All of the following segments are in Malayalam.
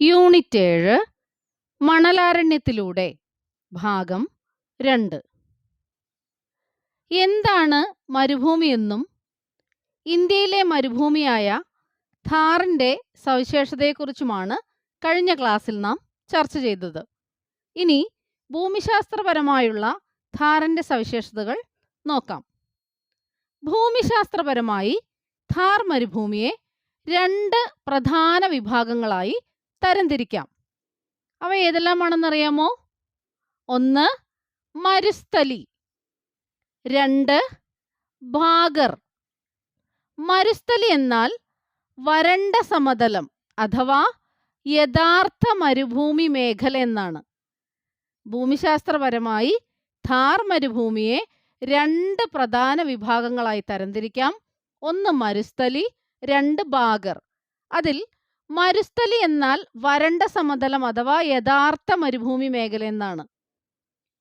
യൂണിറ്റ് ഏഴ് മണലാരണ്യത്തിലൂടെ. ഭാഗം രണ്ട്. എന്താണ് മരുഭൂമിയെന്നും ഇന്ത്യയിലെ മരുഭൂമിയായ ഥാറിന്റെ സവിശേഷതയെക്കുറിച്ചുമാണ് കഴിഞ്ഞ ക്ലാസ്സിൽ നാം ചർച്ച ചെയ്തത്. ഇനി ഭൂമിശാസ്ത്രപരമായുള്ള ഥാറിന്റെ സവിശേഷതകൾ നോക്കാം. ഭൂമിശാസ്ത്രപരമായി ഥാർ മരുഭൂമിയെ രണ്ട് പ്രധാന വിഭാഗങ്ങളായി തരംതിരിക്കാം. അവ ഏതെല്ലാമാണെന്നറിയാമോ? ഒന്ന് മരുസ്ഥലി. രണ്ട് ഭാഗർ. മരുസ്ഥലി എന്നാൽ വരണ്ട സമതലം അഥവാ യഥാർത്ഥ മരുഭൂമി മേഖല എന്നാണ്. ഭൂമിശാസ്ത്രപരമായി ഥാർ മരുഭൂമിയെ രണ്ട് പ്രധാന വിഭാഗങ്ങളായി തരംതിരിക്കാം. ഒന്ന് മരുസ്ഥലി രണ്ട് ഭാഗർ. അതിൽ മരുസ്ഥലി എന്നാൽ വരണ്ട സമതലം അഥവാ യഥാർത്ഥ മരുഭൂമി മേഖല എന്നാണ്.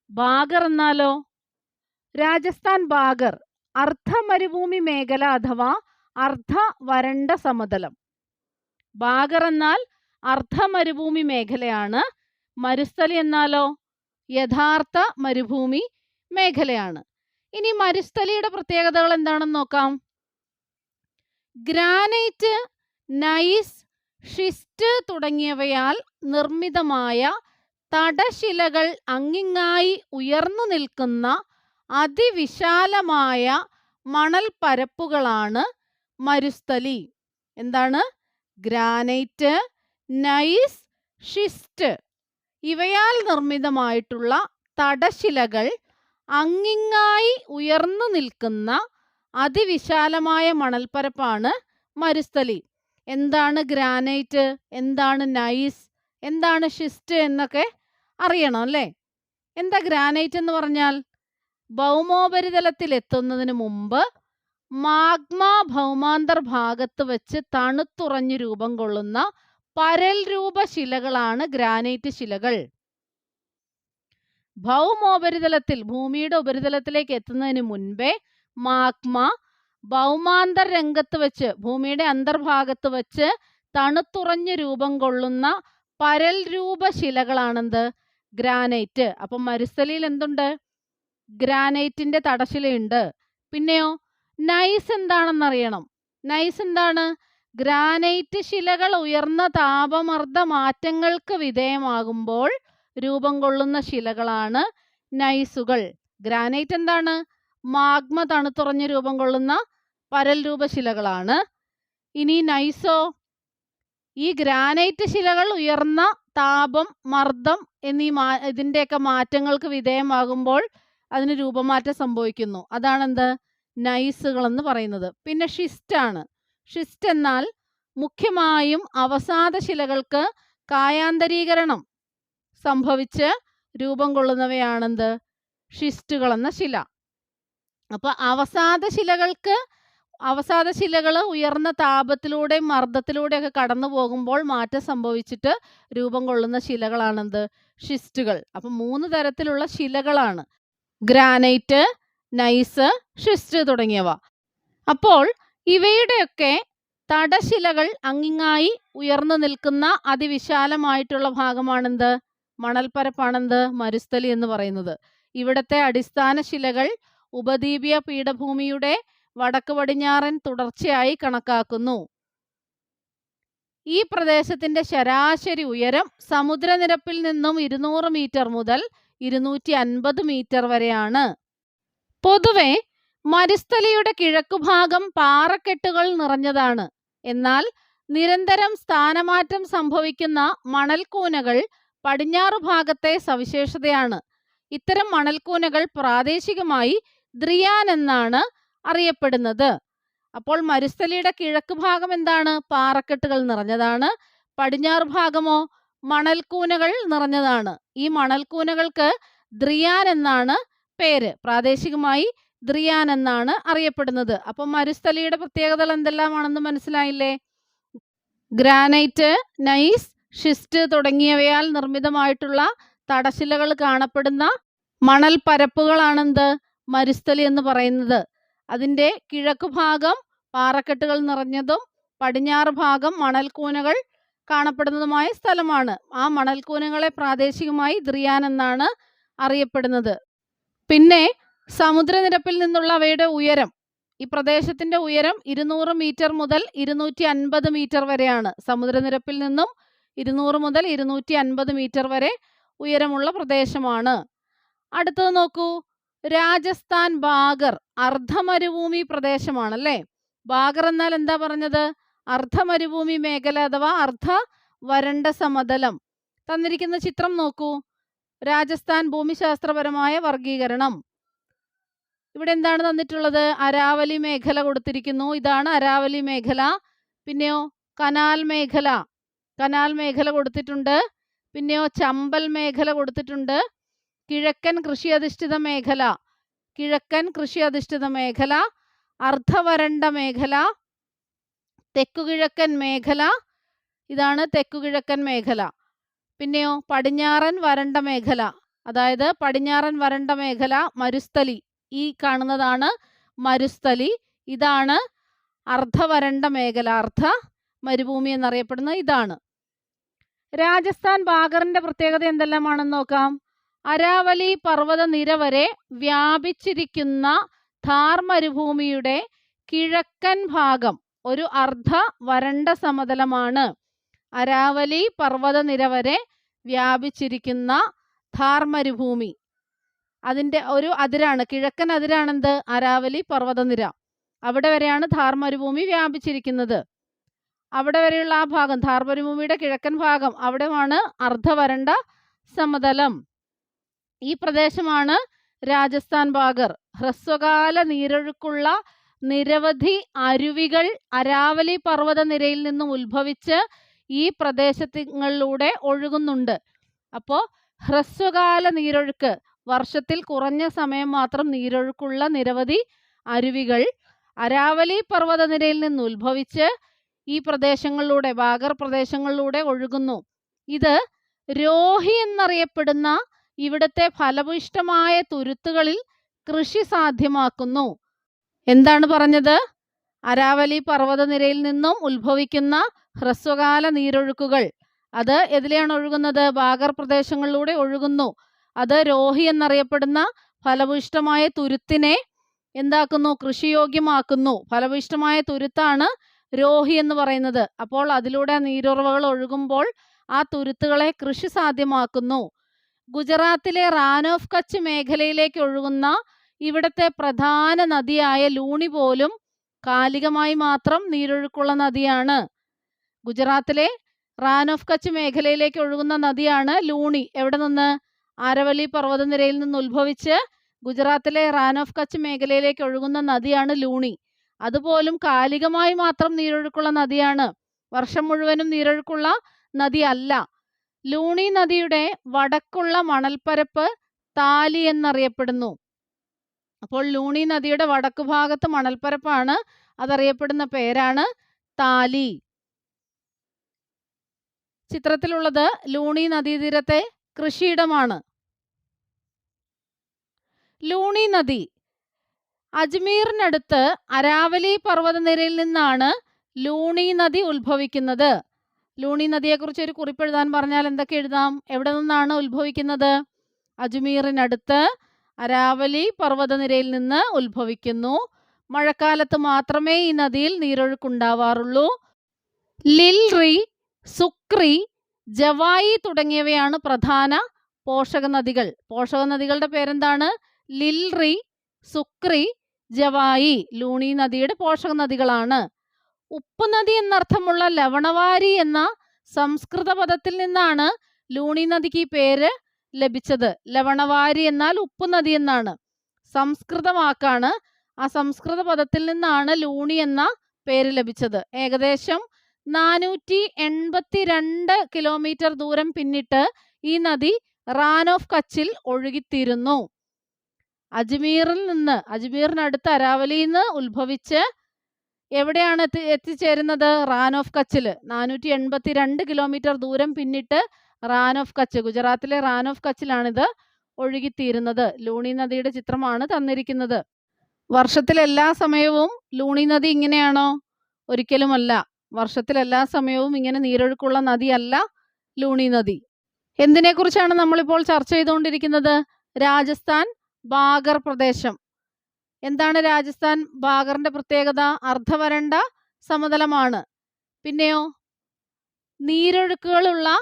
ബാഗർ എന്നാലോ? രാജസ്ഥാൻ ബാഗർ അർദ്ധ മരുഭൂമി മേഖല അഥവാ അർദ്ധ വരണ്ട സമതലം. ബാഗർ എന്നാൽ അർദ്ധ മരുഭൂമി മേഖലയാണ് മരുസ്ഥലി എന്നാലോ? യഥാർത്ഥ മരുഭൂമി മേഖലയാണ്. ഇനി മരുസ്ഥലിയുടെ പ്രത്യേകതകൾ എന്താണെന്ന് നോക്കാം. ഗ്രാനൈറ്റ് നൈസ് ഷിസ്റ്റ് തുടങ്ങിയവയാൽ നിർമ്മിതമായ തടശിലകൾ അങ്ങിങ്ങായി ഉയർന്നു നിൽക്കുന്ന അതിവിശാലമായ മണൽ പരപ്പുകളാണ് മരുസ്ഥലി. എന്താണ്? Granite gneiss schist. ഇവയാൽ നിർമ്മിതമായിട്ടുള്ള തടശിലകൾ അങ്ങിങ്ങായി ഉയർന്നു നിൽക്കുന്ന അതിവിശാലമായ മണൽപ്പരപ്പാണ് മരുസ്ഥലി. എന്താണ് ഗ്രാനൈറ്റ്? എന്താണ് നൈസ്? എന്താണ് ഷിസ്റ്റ് എന്നൊക്കെ അറിയണം അല്ലേ? എന്താ ഗ്രാനൈറ്റ് എന്ന് പറഞ്ഞാൽ? ഭൗമോപരിതലത്തിൽ എത്തുന്നതിന് മുമ്പ് മാഗ്മ ഭൗമാന്തർ ഭാഗത്ത് വെച്ച് തണുത്തുറഞ്ഞു രൂപം കൊള്ളുന്ന പരൽ രൂപ ശിലകളാണ് ഗ്രാനൈറ്റ് ശിലകൾ. ഭൗമോപരിതലത്തിൽ ഭൂമിയുടെ ഉപരിതലത്തിലേക്ക് എത്തുന്നതിന് മുൻപേ മാഗ്മ ഭൗമാന്തർ രംഗത്ത് വെച്ച് ഭൂമിയുടെ അന്തർഭാഗത്ത് വെച്ച് തണുത്തുറഞ്ഞ രൂപം കൊള്ളുന്ന പരൽ രൂപ ശിലകളാണെന്ത്? ഗ്രാനൈറ്റ്. അപ്പം മരുസ്ഥലിയിൽ എന്തുണ്ട്? ഗ്രാനൈറ്റിന്റെ തടശിലയുണ്ട്. പിന്നെയോ നൈസ് എന്താണെന്നറിയണം. നൈസ് എന്താണ്? ഗ്രാനൈറ്റ് ശിലകൾ ഉയർന്ന താപമർദ്ദ മാറ്റങ്ങൾക്ക് വിധേയമാകുമ്പോൾ രൂപം കൊള്ളുന്ന ശിലകളാണ് നൈസുകൾ. ഗ്രാനൈറ്റ് എന്താണ്? മാഗ്മ തണുത്തുറഞ്ഞ് രൂപം കൊള്ളുന്ന പരൽ രൂപ ശിലകളാണ് ഇനി നൈസോ ഈ ഗ്രാനൈറ്റ് ശിലകൾ ഉയർന്ന താപം മർദ്ദം എന്നീ മാ ഇതിന്റെയൊക്കെ മാറ്റങ്ങൾക്ക് വിധേയമാകുമ്പോൾ അതിന് രൂപമാറ്റം സംഭവിക്കുന്നു. അതാണെന്ത്? നൈസുകൾ എന്ന് പറയുന്നത്. പിന്നെ ഷിസ്റ്റാണ്. ഷിസ്റ്റ് എന്നാൽ മുഖ്യമായും അവസാദ ശിലകൾക്ക് കായാന്തരീകരണം സംഭവിച്ച് രൂപം കൊള്ളുന്നവയാണെന്ത്? ഷിസ്റ്റുകൾ എന്ന ശില. അപ്പൊ അവസാദ ശിലകൾക്ക് അവസാദ ശിലകൾ ഉയർന്ന താപത്തിലൂടെയും മർദ്ദത്തിലൂടെയൊക്കെ കടന്നു പോകുമ്പോൾ മാറ്റം സംഭവിച്ചിട്ട് രൂപം കൊള്ളുന്ന ശിലകളാണെന്ത്? ഷിസ്റ്റുകൾ. അപ്പം മൂന്ന് തരത്തിലുള്ള ശിലകളാണ്. ഗ്രാനൈറ്റ് നൈസ് ഷിസ്റ്റ് തുടങ്ങിയവ. അപ്പോൾ ഇവയുടെയൊക്കെ തടശിലകൾ അങ്ങിങ്ങായി ഉയർന്നു നിൽക്കുന്ന അതിവിശാലമായിട്ടുള്ള ഭാഗമാണെന്ത്? മണൽപ്പരപ്പാണെന്ത്? മരുസ്ഥലി എന്ന് പറയുന്നത്. ഇവിടത്തെ അടിസ്ഥാന ശിലകൾ ഉപദ്വീപീയ പീഠഭൂമിയുടെ വടക്ക് പടിഞ്ഞാറൻ തുടർച്ചയായി കണക്കാക്കുന്നു. ഈ പ്രദേശത്തിന്റെ ശരാശരി ഉയരം സമുദ്രനിരപ്പിൽ നിന്നും ഇരുന്നൂറ് മീറ്റർ മുതൽ ഇരുന്നൂറ്റി അൻപത് മീറ്റർ വരെയാണ്. പൊതുവെ മരുസ്ഥലിയുടെ കിഴക്കുഭാഗം പാറക്കെട്ടുകൾ നിറഞ്ഞതാണ്. എന്നാൽ നിരന്തരം സ്ഥാനമാറ്റം സംഭവിക്കുന്ന മണൽക്കൂനകൾ പടിഞ്ഞാറു ഭാഗത്തെ സവിശേഷതയാണ്. ഇത്തരം മണൽക്കൂനകൾ പ്രാദേശികമായി ദ്രിയാൻ എന്നാണ് അറിയപ്പെടുന്നത്. അപ്പോൾ മരുസ്ഥലിയുടെ കിഴക്ക് ഭാഗം എന്താണ്? പാറക്കെട്ടുകൾ നിറഞ്ഞതാണ്. പടിഞ്ഞാറ് ഭാഗമോ? മണൽക്കൂനകൾ നിറഞ്ഞതാണ്. ഈ മണൽക്കൂനകൾക്ക് ദ്രിയാൻ എന്നാണ് പേര്. പ്രാദേശികമായി ദ്രിയാൻ എന്നാണ് അറിയപ്പെടുന്നത്. അപ്പം മരുസ്ഥലിയുടെ പ്രത്യേകതകൾ എന്തെല്ലാമാണെന്ന് മനസ്സിലായില്ലേ? ഗ്രാനൈറ്റ് നൈസ് ഷിസ്റ്റ് തുടങ്ങിയവയാൽ നിർമ്മിതമായിട്ടുള്ള തടശിലകൾ കാണപ്പെടുന്ന മണൽ പരപ്പുകളാണെന്ത് മരുസ്ഥലി എന്ന് പറയുന്നത്. അതിന്റെ കിഴക്ക് ഭാഗം പാറക്കെട്ടുകൾ നിറഞ്ഞതും പടിഞ്ഞാറ് ഭാഗം മണൽക്കൂനകൾ കാണപ്പെടുന്നതുമായ സ്ഥലമാണ്. ആ മണൽക്കൂനകളെ പ്രാദേശികമായി ദ്രിയാൻ എന്നാണ് അറിയപ്പെടുന്നത്. പിന്നെ സമുദ്രനിരപ്പിൽ നിന്നുള്ള അവയുടെ ഉയരം. ഈ പ്രദേശത്തിന്റെ ഉയരം ഇരുന്നൂറ് മീറ്റർ മുതൽ ഇരുന്നൂറ്റി അൻപത് മീറ്റർ വരെയാണ്. സമുദ്രനിരപ്പിൽ നിന്നും ഇരുന്നൂറ് മുതൽ ഇരുന്നൂറ്റി അൻപത് മീറ്റർ വരെ ഉയരമുള്ള പ്രദേശമാണ്. അടുത്തത് നോക്കൂ. രാജസ്ഥാൻ ബാഗർ അർദ്ധമരുഭൂമി പ്രദേശമാണ് അല്ലേ ബാഗർ എന്നാൽ എന്താ പറഞ്ഞത്? അർദ്ധമരുഭൂമി മേഖല അഥവാ അർദ്ധ വരണ്ട സമതലം. തന്നിരിക്കുന്ന ചിത്രം നോക്കൂ. രാജസ്ഥാൻ ഭൂമിശാസ്ത്രപരമായ വർഗീകരണം ഇവിടെ എന്താണ് തന്നിട്ടുള്ളത്? അരാവലി മേഖല കൊടുത്തിരിക്കുന്നു. ഇതാണ് അരാവലി മേഖല. പിന്നെയോ കനാൽ മേഖല. കനാൽ മേഖല കൊടുത്തിട്ടുണ്ട്. പിന്നെയോ ചമ്പൽ മേഖല കൊടുത്തിട്ടുണ്ട്. കിഴക്കൻ കൃഷി അധിഷ്ഠിത മേഖല കിഴക്കൻ കൃഷി അധിഷ്ഠിത മേഖല അർദ്ധവരണ്ട മേഖല തെക്കുകിഴക്കൻ മേഖല ഇതാണ് തെക്കുകിഴക്കൻ മേഖല. പിന്നെയോ പടിഞ്ഞാറൻ വരണ്ട മേഖല അതായത് പടിഞ്ഞാറൻ വരണ്ട മേഖല മരുസ്ഥലി ഈ കാണുന്നതാണ് മരുസ്ഥലി. ഇതാണ് അർദ്ധവരണ്ട മേഖല അർദ്ധ മരുഭൂമി എന്നറിയപ്പെടുന്ന ഇതാണ്. രാജസ്ഥാൻ ബാഗറിന്റെ പ്രത്യേകത എന്തെല്ലാമാണെന്ന് നോക്കാം. അരാവലി പർവത നിര വരെ വ്യാപിച്ചിരിക്കുന്ന ഥാർ മരുഭൂമിയുടെ കിഴക്കൻ ഭാഗം ഒരു അർദ്ധ വരണ്ട സമതലമാണ്. അരാവലി പർവത നിര വരെ വ്യാപിച്ചിരിക്കുന്ന ഥാർ മരുഭൂമി അതിന്റെ ഒരു അതിരാണ് കിഴക്കൻ അതിരാണെന്ത്? അരാവലി പർവതനിര. അവിടെ വരെയാണ് ഥാർ മരുഭൂമി വ്യാപിച്ചിരിക്കുന്നത്. അവിടെ വരെയുള്ള ആ ഭാഗം ധാർ മരുഭൂമിയുടെ കിഴക്കൻ ഭാഗം അവിടെയാണ് അർദ്ധവരണ്ട സമതലം. ഈ പ്രദേശമാണ് രാജസ്ഥാൻ ബാഗർ. ഹ്രസ്വകാല നീരൊഴുക്കുള്ള നിരവധി അരുവികൾ അരാവലി പർവത നിരയിൽ നിന്നും ഉത്ഭവിച്ച് ഈ പ്രദേശങ്ങളിലൂടെ ഒഴുകുന്നുണ്ട്. അപ്പോൾ ഹ്രസ്വകാല നീരൊഴുക്ക് വർഷത്തിൽ കുറഞ്ഞ സമയം മാത്രം നീരൊഴുക്കുള്ള നിരവധി അരുവികൾ അരാവലി പർവതനിരയിൽ നിന്ന് ഉത്ഭവിച്ച് ഈ പ്രദേശങ്ങളിലൂടെ ബാഗർ പ്രദേശങ്ങളിലൂടെ ഒഴുകുന്നു. ഇത് രോഹി എന്നറിയപ്പെടുന്ന ഇവിടുത്തെ ഫലപുഷ്ടമായ തുരുത്തുകളിൽ കൃഷി സാധ്യമാക്കുന്നു. എന്താണ് പറഞ്ഞത്? അരാവലി പർവതനിരയിൽ നിന്നും ഉത്ഭവിക്കുന്ന ഹ്രസ്വകാല നീരൊഴുക്കുകൾ. അത് എതിലെയാണ് ഒഴുകുന്നത്? ബാഗർ പ്രദേശങ്ങളിലൂടെ ഒഴുകുന്നു. അത് രോഹി എന്നറിയപ്പെടുന്ന ഫലപുഷ്ടമായ തുരുത്തിനെ എന്താക്കുന്നു? കൃഷിയോഗ്യമാക്കുന്നു. ഫലപുഷ്ടമായ തുരുത്താണ് രോഹി എന്ന് പറയുന്നത്. അപ്പോൾ അതിലൂടെ നീരുറവകൾ ഒഴുകുമ്പോൾ ആ തുരുത്തുകളെ കൃഷി സാധ്യമാക്കുന്നു. ഗുജറാത്തിലെ റാൻ ഓഫ് കച്ച് മേഖലയിലേക്ക് ഒഴുകുന്ന ഇവിടുത്തെ പ്രധാന നദിയായ ലൂണി പോലും കാലികമായി മാത്രം നീരൊഴുക്കുള്ള നദിയാണ്. ഗുജറാത്തിലെ റാൻ ഓഫ് കച്ച് മേഖലയിലേക്ക് ഒഴുകുന്ന നദിയാണ് ലൂണി. എവിടെ നിന്ന്? ആരവലി പർവതനിരയിൽ നിന്ന് ഉത്ഭവിച്ച് ഗുജറാത്തിലെ റാൻ ഓഫ് കച്ച് മേഖലയിലേക്ക് ഒഴുകുന്ന നദിയാണ് ലൂണി. അതുപോലും കാലികമായി മാത്രം നീരൊഴുക്കുള്ള നദിയാണ്. വർഷം മുഴുവനും നീരൊഴുക്കുള്ള നദി അല്ല ലൂണി നദിയുടെ വടക്കുള്ള മണൽപ്പരപ്പ് താലി എന്നറിയപ്പെടുന്നു. അപ്പോൾ ലൂണി നദിയുടെ വടക്കു ഭാഗത്ത് മണൽപ്പരപ്പാണ് അതറിയപ്പെടുന്ന പേരാണ് താലി. ചിത്രത്തിലുള്ളത് ലൂണി നദീതീരത്തെ കൃഷിയിടമാണ്. ലൂണി നദി അജ്മീറിനടുത്ത് അരാവലി പർവതനിരയിൽ നിന്നാണ് ലൂണി നദി ഉത്ഭവിക്കുന്നത്. ലൂണി നദിയെക്കുറിച്ച് ഒരു കുറിപ്പ് എഴുതാൻ പറഞ്ഞാൽ എന്തൊക്കെ എഴുതാം? എവിടെ നിന്നാണ് ഉത്ഭവിക്കുന്നത്? അജ്മീറിനടുത്ത് അരാവലി പർവതനിരയിൽ നിന്ന് ഉത്ഭവിക്കുന്നു. മഴക്കാലത്ത് മാത്രമേ ഈ നദിയിൽ നീരൊഴുക്കുണ്ടാവാറുള്ളൂ. ലിൽറി സുക്രി ജവായി തുടങ്ങിയവയാണ് പ്രധാന പോഷക നദികൾ പോഷക നദികളുടെ പേരെന്താണ്? ലിൽറി സുക്രി ജവായി ലൂണി നദിയുടെ പോഷക നദികളാണ് ഉപ്പ് നദി എന്നർത്ഥമുള്ള ലവണവാരി എന്ന സംസ്കൃത പദത്തിൽ നിന്നാണ് ലൂണി നദിക്ക് ഈ പേര് ലഭിച്ചത്. ലവണവാരി എന്നാൽ ഉപ്പ് നദി എന്നാണ്. സംസ്കൃത വാക്കാണ് ആ സംസ്കൃത പദത്തിൽ നിന്നാണ് ലൂണി എന്ന പേര് ലഭിച്ചത്. ഏകദേശം നാനൂറ്റി എൺപത്തി രണ്ട് കിലോമീറ്റർ ദൂരം പിന്നിട്ട് ഈ നദി റാൻ ഓഫ് കച്ചിൽ ഒഴുകിത്തീരുന്നു. അജ്മീറിൽ നിന്ന് അജ്മീറിനടുത്ത് അരാവലിയിൽ നിന്ന് ഉത്ഭവിച്ച് എവിടെയാണ് എത്തി എത്തിച്ചേരുന്നത്? റാൻ ഓഫ് കച്ചിൽ നാനൂറ്റി എൺപത്തി രണ്ട് കിലോമീറ്റർ ദൂരം പിന്നിട്ട് റാൻ ഓഫ് കച്ച്. ഗുജറാത്തിലെ റാൻ ഓഫ് കച്ചിലാണിത് ഒഴുകിത്തീരുന്നത്. ലൂണി നദിയുടെ ചിത്രമാണ് തന്നിരിക്കുന്നത്. വർഷത്തിലെല്ലാ സമയവും ലൂണി നദി ഇങ്ങനെയാണോ? ഒരിക്കലുമല്ല. വർഷത്തിലെല്ലാ സമയവും ഇങ്ങനെ നീരൊഴുക്കുള്ള നദിയല്ല ലൂണി നദി. എന്തിനെക്കുറിച്ചാണ് നമ്മളിപ്പോൾ ചർച്ച ചെയ്തുകൊണ്ടിരിക്കുന്നത്? രാജസ്ഥാൻ ബാഗർ പ്രദേശം. എന്താണ് രാജസ്ഥാൻ ബാഗറിന്റെ പ്രത്യേകത? അർദ്ധവരണ്ട സമതലമാണ്. പിന്നെയോ? നീരൊഴുക്കുകളുള്ള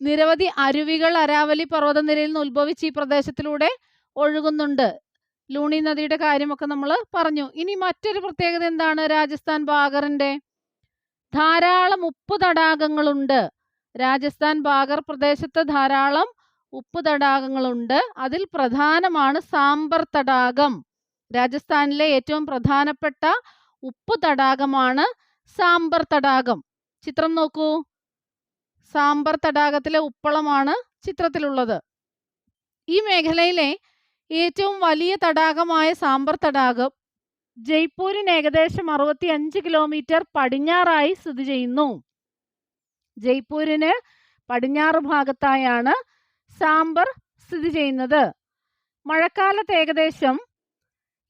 നിരവധി അരുവികൾ അരാവലി പർവതനിരയിൽ നിന്ന് ഉത്ഭവിച്ച് ഈ പ്രദേശത്തിലൂടെ ഒഴുകുന്നുണ്ട്. ലൂണി നദിയുടെ കാര്യമൊക്കെ നമ്മൾ പറഞ്ഞു. ഇനി മറ്റൊരു പ്രത്യേകത എന്താണ് രാജസ്ഥാൻ ബാഗറിന്റെ ധാരാളം ഉപ്പ് തടാകങ്ങളുണ്ട്. രാജസ്ഥാൻ ബാഗർ പ്രദേശത്ത് ധാരാളം ഉപ്പ് തടാകങ്ങളുണ്ട്. അതിൽ പ്രധാനമാണ് സാമ്പർ തടാകം. രാജസ്ഥാനിലെ ഏറ്റവും പ്രധാനപ്പെട്ട ഉപ്പ് തടാകമാണ് സാമ്പർ തടാകം. ചിത്രം നോക്കൂ. സാമ്പർ തടാകത്തിലെ ഉപ്പളമാണ് ചിത്രത്തിലുള്ളത്. ഈ മേഖലയിലെ ഏറ്റവും വലിയ തടാകമായ സാമ്പർ തടാകം ജയ്പൂരിന് ഏകദേശം അറുപത്തി അഞ്ച് കിലോമീറ്റർ പടിഞ്ഞാറായി സ്ഥിതി ചെയ്യുന്നു. ജയ്പൂരിന് പടിഞ്ഞാറ് ഭാഗത്തായാണ് സാമ്പർ സ്ഥിതി ചെയ്യുന്നത്. മഴക്കാലത്ത് ഏകദേശം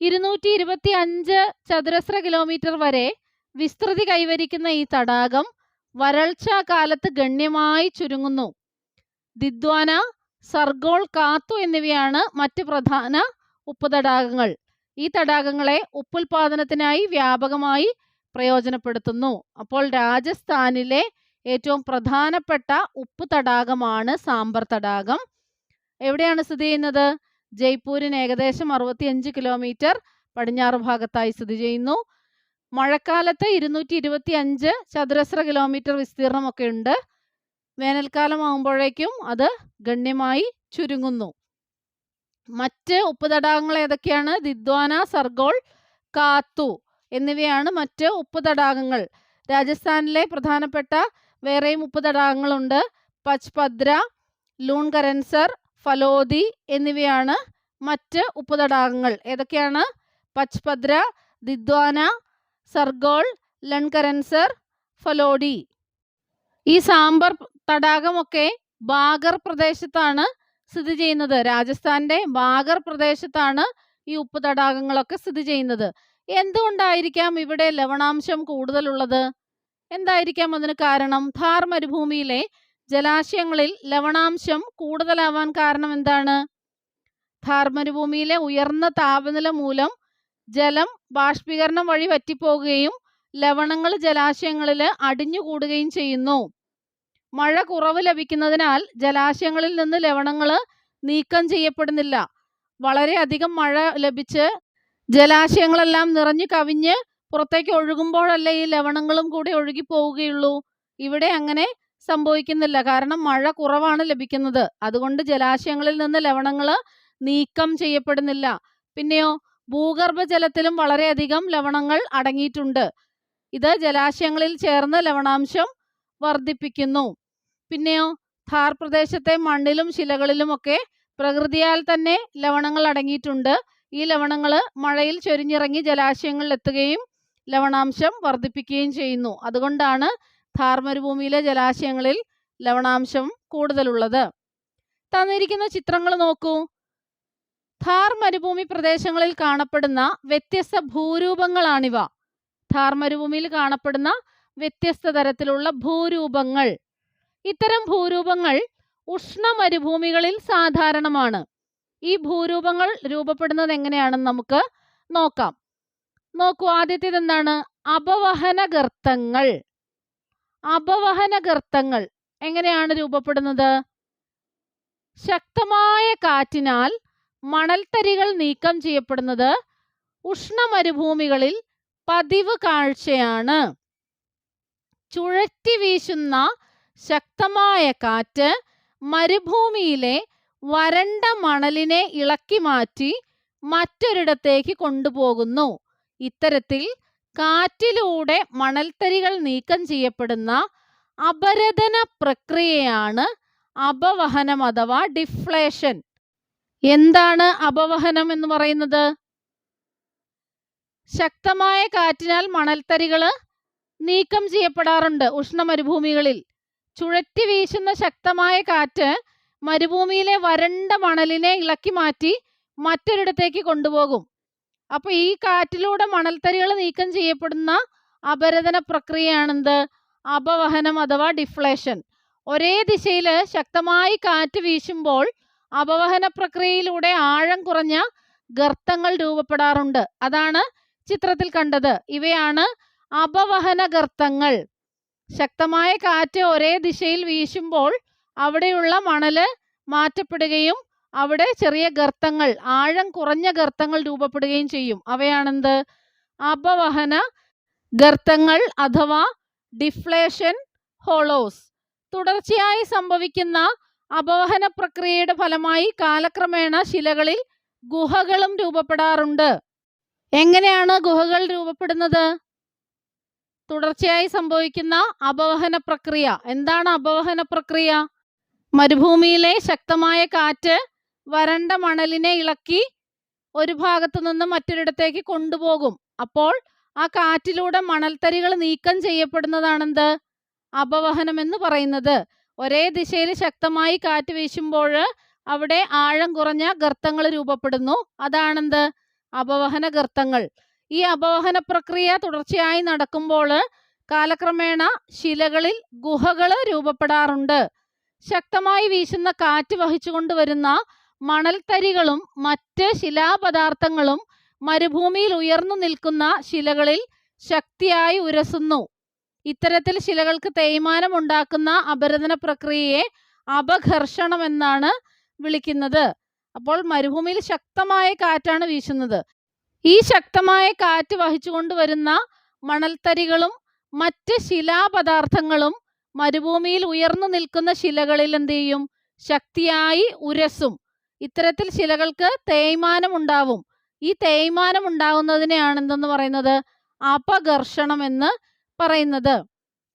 ഇരുന്നൂറ്റി ഇരുപത്തി അഞ്ച് ചതുരശ്ര കിലോമീറ്റർ വരെ വിസ്തൃതി കൈവരിക്കുന്ന ഈ തടാകം വരൾച്ച കാലത്ത് ഗണ്യമായി ചുരുങ്ങുന്നു. ദിദ്വാന സർഗോൾ കാത്തു എന്നിവയാണ് മറ്റ് പ്രധാന ഉപ്പ് തടാകങ്ങൾ ഈ തടാകങ്ങളെ ഉപ്പുൽപാദനത്തിനായി വ്യാപകമായി പ്രയോജനപ്പെടുത്തുന്നു. അപ്പോൾ രാജസ്ഥാനിലെ ഏറ്റവും പ്രധാനപ്പെട്ട ഉപ്പ് തടാകമാണ് സാമ്പർ തടാകം. എവിടെയാണ് സ്ഥിതി ചെയ്യുന്നത്? ജയ്പൂരിന് ഏകദേശം അറുപത്തിയഞ്ച് കിലോമീറ്റർ പടിഞ്ഞാറ് ഭാഗത്തായി സ്ഥിതി ചെയ്യുന്നു. മഴക്കാലത്ത് ഇരുന്നൂറ്റി ഇരുപത്തി അഞ്ച് ചതുരശ്ര കിലോമീറ്റർ വിസ്തീർണമൊക്കെ ഉണ്ട്. വേനൽക്കാലം ആകുമ്പോഴേക്കും അത് ഗണ്യമായി ചുരുങ്ങുന്നു. മറ്റ് ഉപ്പുതടാകങ്ങൾ ഏതൊക്കെയാണ്? ദിദ്വാന സർഗോൾ കാത്തു എന്നിവയാണ് മറ്റ് ഉപ്പ് തടാകങ്ങൾ രാജസ്ഥാനിലെ പ്രധാനപ്പെട്ട വേറെയും ഉപ്പ് തടാകങ്ങളുണ്ട് പച്പദ്ര ലൂൺ കരൻസർ ഫലോദി എന്നിവയാണ് മറ്റ് ഉപതടാകങ്ങൾ. തടാകങ്ങൾ ഏതൊക്കെയാണ്? പച്ച്പദ്ര ദിദ്വാന സർഗോൾ ലൺകരൻസർ ഫലോഡി ഈ സാമ്പർ തടാകമൊക്കെ ബാഗർ പ്രദേശത്താണ് സ്ഥിതി ചെയ്യുന്നത്. രാജസ്ഥാന്റെ ബാഗർ പ്രദേശത്താണ് ഈ ഉപ്പ് തടാകങ്ങളൊക്കെ സ്ഥിതി ചെയ്യുന്നത്. എന്തുകൊണ്ടായിരിക്കാം ഇവിടെ ലവണാംശം കൂടുതലുള്ളത്? എന്തായിരിക്കാം അതിന് കാരണം? ഥാർ മരുഭൂമിയിലെ ജലാശയങ്ങളിൽ ലവണാംശം കൂടുതലാവാൻ കാരണം എന്താണ്? ധാർമരുഭൂമിയിലെ ഉയർന്ന താപനില മൂലം ജലം ബാഷ്പീകരണം വഴി വറ്റിപ്പോകുകയും ലവണങ്ങൾ ജലാശയങ്ങളിൽ അടിഞ്ഞുകൂടുകയും ചെയ്യുന്നു. മഴ കുറവ് ലഭിക്കുന്നതിനാൽ ജലാശയങ്ങളിൽ നിന്ന് ലവണങ്ങൾ നീക്കം ചെയ്യപ്പെടുന്നില്ല. വളരെയധികം മഴ ലഭിച്ച് ജലാശയങ്ങളെല്ലാം നിറഞ്ഞു കവിഞ്ഞ് പുറത്തേക്ക് ഒഴുകുമ്പോഴല്ലേ ഈ ലവണങ്ങളും കൂടി ഒഴുകി പോവുകയുള്ളൂ ഇവിടെ അങ്ങനെ സംഭവിക്കുന്നില്ല. കാരണം മഴ കുറവാണ് ലഭിക്കുന്നത്. അതുകൊണ്ട് ജലാശയങ്ങളിൽ നിന്ന് ലവണങ്ങൾ നീക്കം ചെയ്യപ്പെടുന്നില്ല. പിന്നെയോ ഭൂഗർഭജലത്തിലും വളരെയധികം ലവണങ്ങൾ അടങ്ങിയിട്ടുണ്ട്. ഇത് ജലാശയങ്ങളിൽ ചേർന്ന് ലവണാംശം വർദ്ധിപ്പിക്കുന്നു. പിന്നെയോ ഥാർ പ്രദേശത്തെ മണ്ണിലും ശിലകളിലുമൊക്കെ പ്രകൃതിയാൽ തന്നെ ലവണങ്ങൾ അടങ്ങിയിട്ടുണ്ട്. ഈ ലവണങ്ങൾ മഴയിൽ ചൊരിഞ്ഞിറങ്ങി ജലാശയങ്ങളിൽ എത്തുകയും ലവണാംശം വർദ്ധിപ്പിക്കുകയും ചെയ്യുന്നു. അതുകൊണ്ടാണ് ഥാർ മരുഭൂമിയിലെ ജലാശയങ്ങളിൽ ലവണാംശം കൂടുതലുള്ളത്. തന്നിരിക്കുന്ന ചിത്രങ്ങൾ നോക്കൂ. ഥാർ മരുഭൂമി പ്രദേശങ്ങളിൽ കാണപ്പെടുന്ന വ്യത്യസ്ത ഭൂരൂപങ്ങളാണിവ. ഥാർ മരുഭൂമിയിൽ കാണപ്പെടുന്ന വ്യത്യസ്ത തരത്തിലുള്ള ഭൂരൂപങ്ങൾ. ഇത്തരം ഭൂരൂപങ്ങൾ ഉഷ്ണ മരുഭൂമികളിൽ സാധാരണമാണ്. ഈ ഭൂരൂപങ്ങൾ രൂപപ്പെടുന്നത് എങ്ങനെയാണെന്ന് നമുക്ക് നോക്കാം. നോക്കൂ ആദ്യത്തേത് എന്താണ് അപവഹന ഗർത്തങ്ങൾ അപവഹന ഗർത്തങ്ങൾ എങ്ങനെയാണ് രൂപപ്പെടുന്നത്? ശക്തമായ കാറ്റിനാൽ മണൽത്തരികൾ നീക്കം ചെയ്യപ്പെടുന്നത് ഉഷ്ണമരുഭൂമികളിൽ പതിവ് കാഴ്ചയാണ്. ചുഴറ്റി വീശുന്ന ശക്തമായ കാറ്റ് മരുഭൂമിയിലെ വരണ്ട മണലിനെ ഇളക്കി മാറ്റി മറ്റൊരിടത്തേക്ക് കൊണ്ടുപോകുന്നു. ഇത്തരത്തിൽ കാറ്റിലൂടെ മണൽത്തരികൾ നീക്കം ചെയ്യപ്പെടുന്ന അപരദന പ്രക്രിയയാണ് അപവഹനം അഥവാ ഡിഫ്ലേഷൻ. എന്താണ് അപവഹനം എന്ന് പറയുന്നത്? ശക്തമായ കാറ്റിനാൽ മണൽത്തരികൾ നീക്കം ചെയ്യപ്പെടാറുണ്ട് ഉഷ്ണമരുഭൂമികളിൽ. ചുഴറ്റി വീശുന്ന ശക്തമായ കാറ്റ് മരുഭൂമിയിലെ വരണ്ട മണലിനെ ഇളക്കി മാറ്റി മറ്റൊരിടത്തേക്ക് കൊണ്ടുപോകും. അപ്പോൾ ഈ കാറ്റിലൂടെ മണൽത്തരികൾ നീക്കം ചെയ്യപ്പെടുന്ന അപരതന പ്രക്രിയയാണെന്ത്? അപവഹനം അഥവാ ഡിഫ്ലേഷൻ ഒരേ ദിശയിൽ ശക്തമായി കാറ്റ് വീശുമ്പോൾ അപവഹന പ്രക്രിയയിലൂടെ ആഴം കുറഞ്ഞ ഗർത്തങ്ങൾ രൂപപ്പെടാറുണ്ട്. അതാണ് ചിത്രത്തിൽ കണ്ടത്. ഇവയാണ് അപവഹന ഗർത്തങ്ങൾ. ശക്തമായ കാറ്റ് ഒരേ ദിശയിൽ വീശുമ്പോൾ അവിടെയുള്ള മണൽ മാറ്റപ്പെടുകയും അവിടെ ചെറിയ ഗർത്തങ്ങൾ ആഴം കുറഞ്ഞ ഗർത്തങ്ങൾ രൂപപ്പെടുകയും ചെയ്യും. അവയാണെന്ത്? അപവഹന ഗർത്തങ്ങൾ അഥവാ ഡിഫ്ലേഷൻ ഹോളോസ്. തുടർച്ചയായി സംഭവിക്കുന്ന അപവഹന പ്രക്രിയയുടെ ഫലമായി കാലക്രമേണ ശിലകളിൽ ഗുഹകളും രൂപപ്പെടാറുണ്ട്. എങ്ങനെയാണ് ഗുഹകൾ രൂപപ്പെടുന്നത്? തുടർച്ചയായി സംഭവിക്കുന്ന അപവഹന പ്രക്രിയ. എന്താണ് അപവഹന പ്രക്രിയ? മരുഭൂമിയിലെ ശക്തമായ കാറ്റ് വരണ്ട മണലിനെ ഇളക്കി ഒരു ഭാഗത്തു നിന്ന് മറ്റൊരിടത്തേക്ക് കൊണ്ടുപോകും. അപ്പോൾ ആ കാറ്റിലൂടെ മണൽത്തരികൾ നീക്കം ചെയ്യപ്പെടുന്നതാണെന്ത്? അപവഹനം എന്ന് പറയുന്നത്. ഒരേ ദിശയിൽ ശക്തമായി കാറ്റ് വീശുമ്പോൾ അവിടെ ആഴം കുറഞ്ഞ ഗർത്തങ്ങൾ രൂപപ്പെടുന്നു. അതാണെന്ത്? അപവഹന ഗർത്തങ്ങൾ. ഈ അപവഹന പ്രക്രിയ തുടർച്ചയായി നടക്കുമ്പോൾ കാലക്രമേണ ശിലകളിൽ ഗുഹകൾ രൂപപ്പെടാറുണ്ട്. ശക്തമായി വീശുന്ന കാറ്റ് വഹിച്ചുകൊണ്ട് വരുന്ന മണൽത്തരികളും മറ്റ് ശിലാപദാർത്ഥങ്ങളും മരുഭൂമിയിൽ ഉയർന്നു നിൽക്കുന്ന ശിലകളിൽ ശക്തിയായി ഉരസുന്നു. ഇത്തരത്തിൽ ശിലകൾക്ക് തേയ്മാനം ഉണ്ടാക്കുന്ന അപരദന പ്രക്രിയയെ അപഘർഷണം എന്നാണ് വിളിക്കുന്നത്. അപ്പോൾ മരുഭൂമിയിൽ ശക്തമായ കാറ്റാണ് വീശുന്നത്. ഈ ശക്തമായ കാറ്റ് വഹിച്ചുകൊണ്ട് വരുന്ന മണൽത്തരികളും മറ്റ് ശിലാപദാർത്ഥങ്ങളും മരുഭൂമിയിൽ ഉയർന്നു നിൽക്കുന്ന ശിലകളിൽ എന്ത് ചെയ്യും? ശക്തിയായി ഉരസും. ഇത്തരത്തിൽ ശിലകൾക്ക് തേയ്മാനം ഉണ്ടാവും. ഈ തേയ്മാനം ഉണ്ടാവുന്നതിനെയാണ് എന്തെന്ന് പറയുന്നത്? അപഘർഷണം എന്ന് പറയുന്നത്.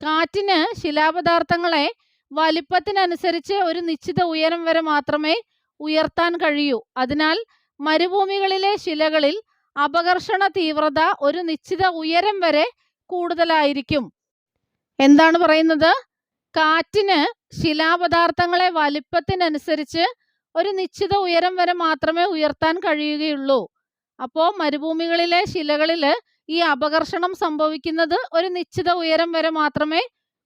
കാറ്റിന് ശിലാപദാർത്ഥങ്ങളെ വലിപ്പത്തിനനുസരിച്ച് ഒരു നിശ്ചിത ഉയരം വരെ മാത്രമേ ഉയർത്താൻ കഴിയൂ. അതിനാൽ മരുഭൂമികളിലെ ശിലകളിൽ അപകർഷണ തീവ്രത ഒരു നിശ്ചിത ഉയരം വരെ കൂടുതലായിരിക്കും. എന്താണ് പറയുന്നത്? കാറ്റിന് ശിലാപദാർത്ഥങ്ങളെ വലിപ്പത്തിനനുസരിച്ച് ഒരു നിശ്ചിത ഉയരം വരെ മാത്രമേ ഉയർത്താൻ കഴിയുകയുള്ളൂ. അപ്പോൾ മരുഭൂമികളിലെ ശിലകളിൽ ഈ അപകർഷണം സംഭവിക്കുന്നത് ഒരു നിശ്ചിത ഉയരം വരെ മാത്രമേ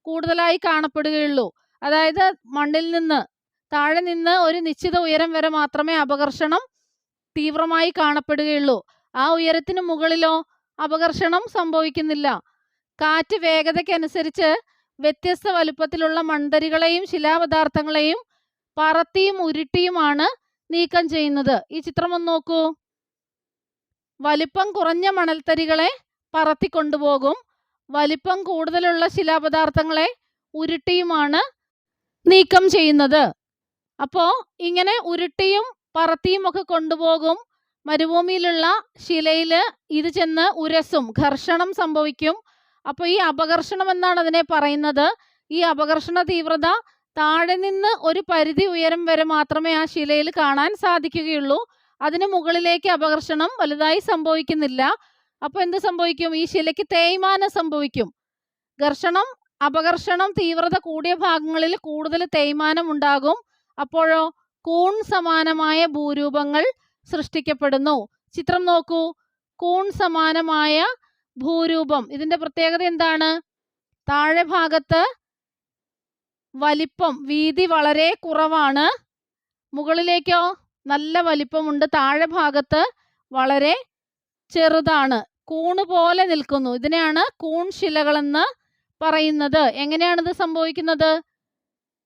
കൂടുതലായി കാണപ്പെടുകയുള്ളൂ. അതായത് മണ്ണിൽ നിന്ന് താഴെ നിന്ന് ഒരു നിശ്ചിത ഉയരം വരെ മാത്രമേ അപകർഷണം തീവ്രമായി കാണപ്പെടുകയുള്ളൂ. ആ ഉയരത്തിന് മുകളിലോ അപകർഷണം സംഭവിക്കുന്നില്ല. കാറ്റ് വേഗതയ്ക്കനുസരിച്ച് വ്യത്യസ്ത വലുപ്പത്തിലുള്ള മൺതരികളെയും ശിലാപദാർത്ഥങ്ങളെയും പറത്തിയും ഉരുട്ടിയുമാണ് നീക്കം ചെയ്യുന്നത്. ഈ ചിത്രം ഒന്ന് നോക്കൂ. വലിപ്പം കുറഞ്ഞ മണൽത്തരികളെ പറത്തിക്കൊണ്ടുപോകും വലിപ്പം കൂടുതലുള്ള ശിലാപദാർത്ഥങ്ങളെ ഉരുട്ടിയുമാണ് നീക്കം ചെയ്യുന്നത്. അപ്പോൾ ഇങ്ങനെ ഉരുട്ടിയും പറത്തിയും ഒക്കെ കൊണ്ടുപോകും. മരുഭൂമിയിലുള്ള ശിലയിൽ ഇത് ചെന്ന് ഉരസും. ഘർഷണം സംഭവിക്കും. അപ്പോൾ ഈ അപകർഷണം എന്നാണ് അതിനെ പറയുന്നത്. ഈ അപകർഷണ തീവ്രത താഴെ നിന്ന് ഒരു പരിധി ഉയരം വരെ മാത്രമേ ആ ശിലയിൽ കാണാൻ സാധിക്കുകയുള്ളൂ. അതിന് മുകളിലേക്ക് അപകർഷണം വലുതായി സംഭവിക്കുന്നില്ല. അപ്പോൾ എന്ത് സംഭവിക്കും? ഈ ശിലയ്ക്ക് തേയ്മാനം സംഭവിക്കും. ഘർഷണം അപകർഷണം തീവ്രത കൂടിയ ഭാഗങ്ങളിൽ കൂടുതൽ തേയ്മാനം ഉണ്ടാകും. അപ്പോഴോ കൂൺ സമാനമായ ഭൂരൂപങ്ങൾ സൃഷ്ടിക്കപ്പെടുന്നു. ചിത്രം നോക്കൂ. കൂൺ സമാനമായ ഭൂരൂപം. ഇതിന്റെ പ്രത്യേകത എന്താണ്? താഴെ ഭാഗത്ത് വലിപ്പം വീതി വളരെ കുറവാണ്. മുകളിലേക്കോ നല്ല വലിപ്പമുണ്ട്. താഴെ ഭാഗത്ത് വളരെ ചെറുതാണ്. കൂണ് പോലെ നിൽക്കുന്നു. ഇതിനെയാണ് കൂൺ ശിലകളെന്ന് പറയുന്നത്. എങ്ങനെയാണിത് സംഭവിക്കുന്നത്?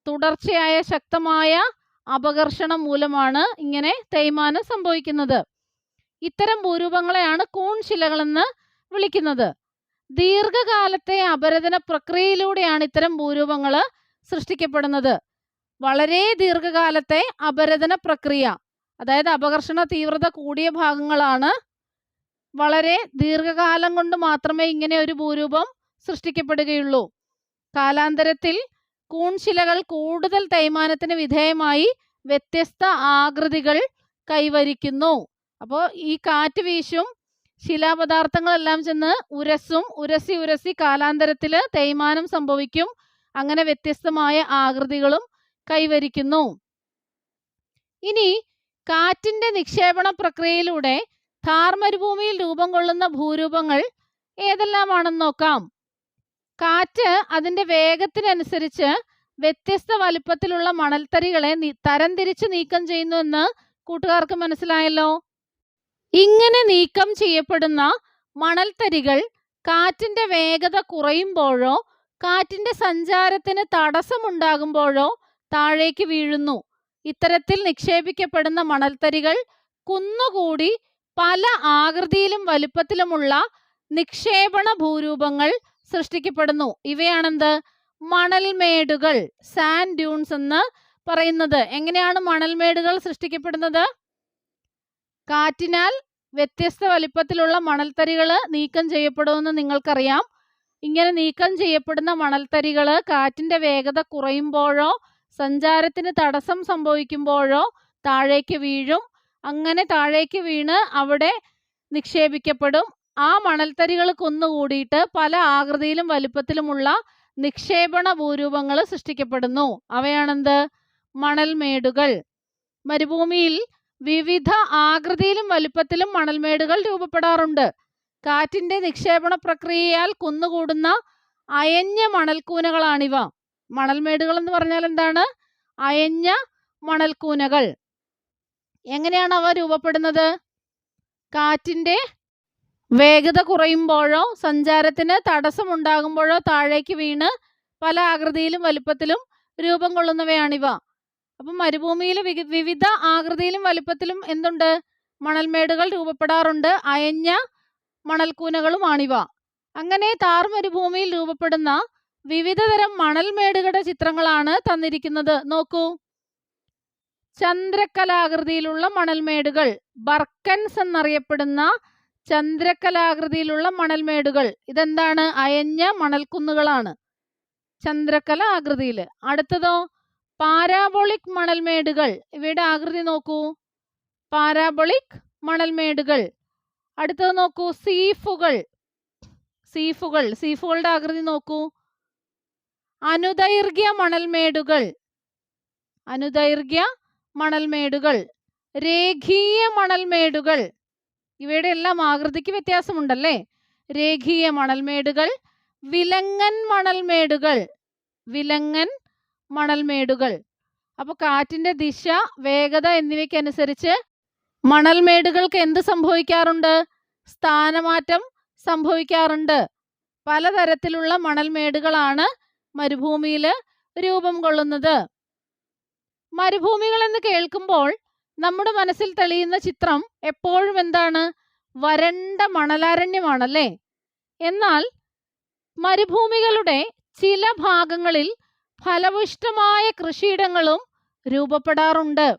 തുടർച്ചയായ ശക്തമായ അപകർഷണം മൂലമാണ് ഇങ്ങനെ തേയ്മാനം സംഭവിക്കുന്നത്. ഇത്തരം ഭൂരൂപങ്ങളെയാണ് കൂൺ ശിലകളെന്ന് വിളിക്കുന്നത്. ദീർഘകാലത്തെ അപരദന പ്രക്രിയയിലൂടെയാണ് ഇത്തരം ഭൂരൂപങ്ങൾ സൃഷ്ടിക്കപ്പെടുന്നത്. വളരെ ദീർഘകാലത്തെ അപരതന പ്രക്രിയ അതായത് അപകർഷണ തീവ്രത കൂടിയ ഭാഗങ്ങളാണ് വളരെ ദീർഘകാലം കൊണ്ട് മാത്രമേ ഇങ്ങനെ ഒരു ഭൂരൂപം സൃഷ്ടിക്കപ്പെടുകയുള്ളൂ. കാലാന്തരത്തിൽ കൂൺശിലകൾ കൂടുതൽ തേയ്മാനത്തിന് വിധേയമായി വ്യത്യസ്ത ആകൃതികൾ കൈവരിക്കുന്നു. അപ്പോൾ ഈ കാറ്റ് വീശും ശിലാപദാർത്ഥങ്ങളെല്ലാം ചെന്ന് ഉരസും ഉരസി ഉരസി കാലാന്തരത്തിൽ തേയ്മാനം സംഭവിക്കും. അങ്ങനെ വ്യത്യസ്തമായ ആകൃതികളും കൈവരിക്കുന്നു. ഇനി കാറ്റിന്റെ നിക്ഷേപണ പ്രക്രിയയിലൂടെ ഥാർ മരുഭൂമിയിൽ രൂപം കൊള്ളുന്ന ഭൂരൂപങ്ങൾ ഏതെല്ലാമാണെന്ന് നോക്കാം. കാറ്റ് അതിന്റെ വേഗത്തിനനുസരിച്ച് വ്യത്യസ്ത വലിപ്പത്തിലുള്ള മണൽത്തരികളെ തരംതിരിച്ച് നീക്കം ചെയ്യുന്നു എന്ന് കൂട്ടുകാർക്ക് മനസ്സിലായല്ലോ? ഇങ്ങനെ നീക്കം ചെയ്യപ്പെടുന്ന മണൽത്തരികൾ കാറ്റിന്റെ വേഗത കുറയുമ്പോഴോ കാറ്റിന്റെ സഞ്ചാരത്തിന് തടസ്സമുണ്ടാകുമ്പോഴോ താഴേക്ക് വീഴുന്നു. ഇത്തരത്തിൽ നിക്ഷേപിക്കപ്പെടുന്ന മണൽത്തരികൾ കുന്നുകൂടി പല ആകൃതിയിലും വലുപ്പത്തിലുമുള്ള നിക്ഷേപണ ഭൂരൂപങ്ങൾ സൃഷ്ടിക്കപ്പെടുന്നു. ഇവയാണെന്ത്? മണൽമേടുകൾ സാൻഡ് ഡ്യൂൺസ് എന്ന് പറയുന്നത്. എങ്ങനെയാണ് മണൽമേടുകൾ സൃഷ്ടിക്കപ്പെടുന്നത്? കാറ്റിനാൽ വ്യത്യസ്ത വലിപ്പത്തിലുള്ള മണൽത്തരികൾ നീക്കം ചെയ്യപ്പെടുമെന്ന് നിങ്ങൾക്കറിയാം. ഇങ്ങനെ നീക്കം ചെയ്യപ്പെടുന്ന മണൽത്തരികൾ കാറ്റിന്റെ വേഗത കുറയുമ്പോഴോ സഞ്ചാരത്തിന് തടസ്സം സംഭവിക്കുമ്പോഴോ താഴേക്ക് വീഴും. അങ്ങനെ താഴേക്ക് വീണ് അവിടെ നിക്ഷേപിക്കപ്പെടും. ആ മണൽത്തരികൾ കൊന്നുകൂടിയിട്ട് പല ആകൃതിയിലും വലുപ്പത്തിലുമുള്ള നിക്ഷേപണ ഭൂരൂപങ്ങൾ സൃഷ്ടിക്കപ്പെടുന്നു. അവയാണെന്ത്? മണൽമേടുകൾ. മരുഭൂമിയിൽ വിവിധ ആകൃതിയിലും വലുപ്പത്തിലും മണൽമേടുകൾ രൂപപ്പെടാറുണ്ട്. കാറ്റിന്റെ നിക്ഷേപണ പ്രക്രിയയാൽ കുന്നുകൂടുന്ന അയഞ്ഞ മണൽക്കൂനകളാണിവ. മണൽമേടുകൾ എന്ന് പറഞ്ഞാൽ എന്താണ്? അയഞ്ഞ മണൽക്കൂനകൾ. എങ്ങനെയാണ് അവ രൂപപ്പെടുന്നത്? കാറ്റിന്റെ വേഗത കുറയുമ്പോഴോ സഞ്ചാരത്തിന് തടസ്സമുണ്ടാകുമ്പോഴോ താഴേക്ക് വീണ് പല ആകൃതിയിലും വലുപ്പത്തിലും രൂപം കൊള്ളുന്നവയാണിവ. അപ്പം മരുഭൂമിയിൽ വിവിധ ആകൃതിയിലും വലുപ്പത്തിലും എന്തുണ്ട്? മണൽമേടുകൾ രൂപപ്പെടാറുണ്ട്. അയഞ്ഞ മണൽക്കൂനകളുമാണിവ. അങ്ങനെ താർ മരുഭൂമിയിൽ രൂപപ്പെടുന്ന വിവിധതരം മണൽമേടുകളുടെ ചിത്രങ്ങളാണ് തന്നിരിക്കുന്നത്. നോക്കൂ. ചന്ദ്രക്കലാകൃതിയിലുള്ള മണൽമേടുകൾ ബർക്കൻസ് എന്നറിയപ്പെടുന്ന ചന്ദ്രക്കലാകൃതിയിലുള്ള മണൽമേടുകൾ. ഇതെന്താണ്? അയഞ്ഞ മണൽക്കുന്നുകളാണ്. ചന്ദ്രക്കല ആകൃതിയിൽ അടുത്തതോ പാരാബോളിക് മണൽമേടുകൾ. ഇവയുടെ ആകൃതി നോക്കൂ. പാരാബോളിക് മണൽമേടുകൾ. അടുത്തത് നോക്കൂ സീഫുകൾ. സീഫുകൾ സീഫുകളുടെ ആകൃതി നോക്കൂ. അനുദൈർഘ്യ മണൽമേടുകൾ. അനുദൈർഘ്യ മണൽമേടുകൾ. രേഖീയ മണൽമേടുകൾ. ഇവയുടെ എല്ലാം ആകൃതിക്ക് വ്യത്യാസമുണ്ടല്ലേ? രേഖീയ മണൽമേടുകൾ വിലങ്ങൻ മണൽമേടുകൾ. വിലങ്ങൻ മണൽമേടുകൾ. അപ്പോൾ കാറ്റിന്റെ ദിശ വേഗത എന്നിവയ്ക്കനുസരിച്ച് മണൽമേടുകൾക്ക് എന്ത് സംഭവിക്കാറുണ്ട്? സ്ഥാനമാറ്റം സംഭവിക്കാറുണ്ട്. പലതരത്തിലുള്ള മണൽമേടുകളാണ് മരുഭൂമിയിൽ രൂപം കൊള്ളുന്നത്. മരുഭൂമികൾ എന്ന് കേൾക്കുമ്പോൾ നമ്മുടെ മനസ്സിൽ തെളിയുന്ന ചിത്രം എപ്പോഴും എന്താണ്? വരണ്ട മണലാരണ്യമാണല്ലേ? എന്നാൽ മരുഭൂമികളുടെ ചില ഭാഗങ്ങളിൽ ഫലപുഷ്ടമായ കൃഷിയിടങ്ങളും രൂപപ്പെടാറുണ്ട്.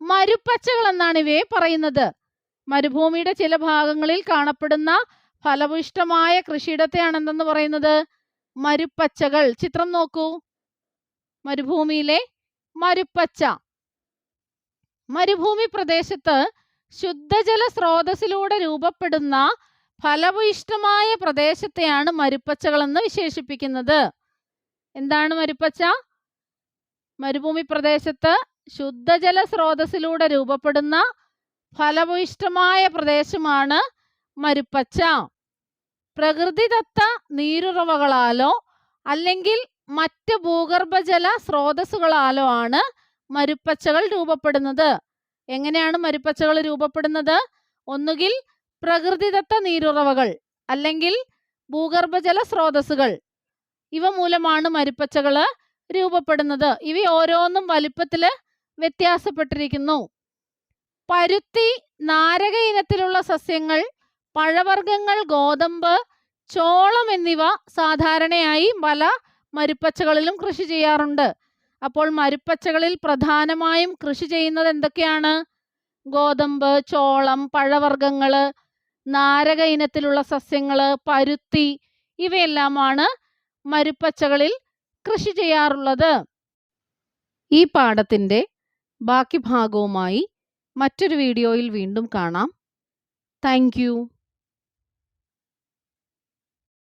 മരുപ്പച്ചകൾ എന്നാണ് ഇവയെ പറയുന്നത്. മരുഭൂമിയുടെ ചില ഭാഗങ്ങളിൽ കാണപ്പെടുന്ന ഫലപുഷ്ടമായ കൃഷിയിടത്തെയാണ് എന്തെന്ന് പറയുന്നത്? മരുപ്പച്ചകൾ. ചിത്രം നോക്കൂ. മരുഭൂമിയിലെ മരുപ്പച്ച. മരുഭൂമി പ്രദേശത്ത് ശുദ്ധജല സ്രോതസ്സിലൂടെ രൂപപ്പെടുന്ന ഫലഭൂയിഷ്ടമായ പ്രദേശത്തെയാണ് മരുപ്പച്ചകൾ എന്ന് വിശേഷിപ്പിക്കുന്നത്. എന്താണ് മരുപ്പച്ച? മരുഭൂമി പ്രദേശത്ത് ശുദ്ധജല സ്രോതസ്സിലൂടെ രൂപപ്പെടുന്ന ഫലഭൂയിഷ്ടമായ പ്രദേശമാണ് മരുപ്പച്ച. പ്രകൃതിദത്ത നീരുറവകളാലോ അല്ലെങ്കിൽ മറ്റ് ഭൂഗർഭജല സ്രോതസ്സുകളാലോ ആണ് മരുപ്പച്ചകൾ രൂപപ്പെടുന്നത്. എങ്ങനെയാണ് മരുപ്പച്ചകൾ രൂപപ്പെടുന്നത്? ഒന്നുകിൽ പ്രകൃതിദത്ത നീരുറവകൾ അല്ലെങ്കിൽ ഭൂഗർഭജല സ്രോതസ്സുകൾ. ഇവ മൂലമാണ് മരുപ്പച്ചകൾ രൂപപ്പെടുന്നത്. ഇവ ഓരോന്നും വലിപ്പത്തിൽ വ്യത്യാസപ്പെട്ടിരിക്കുന്നു. പരുത്തി നാരക ഇനത്തിലുള്ള സസ്യങ്ങൾ പഴവർഗങ്ങൾ ഗോതമ്പ് ചോളം എന്നിവ സാധാരണയായി പല മരുപ്പച്ചകളിലും കൃഷി ചെയ്യാറുണ്ട്. അപ്പോൾ മരുപ്പച്ചകളിൽ പ്രധാനമായും കൃഷി ചെയ്യുന്നത് എന്തൊക്കെയാണ്? ഗോതമ്പ് ചോളം പഴവർഗങ്ങൾ നാരക ഇനത്തിലുള്ള സസ്യങ്ങൾ പരുത്തി ഇവയെല്ലാമാണ് മരുപ്പച്ചകളിൽ കൃഷി ചെയ്യാറുള്ളത്. ഈ പാഠത്തിന്റെ ബാക്കി ഭാഗവുമായി മറ്റൊരു വീഡിയോയിൽ വീണ്ടും കാണാം. താങ്ക്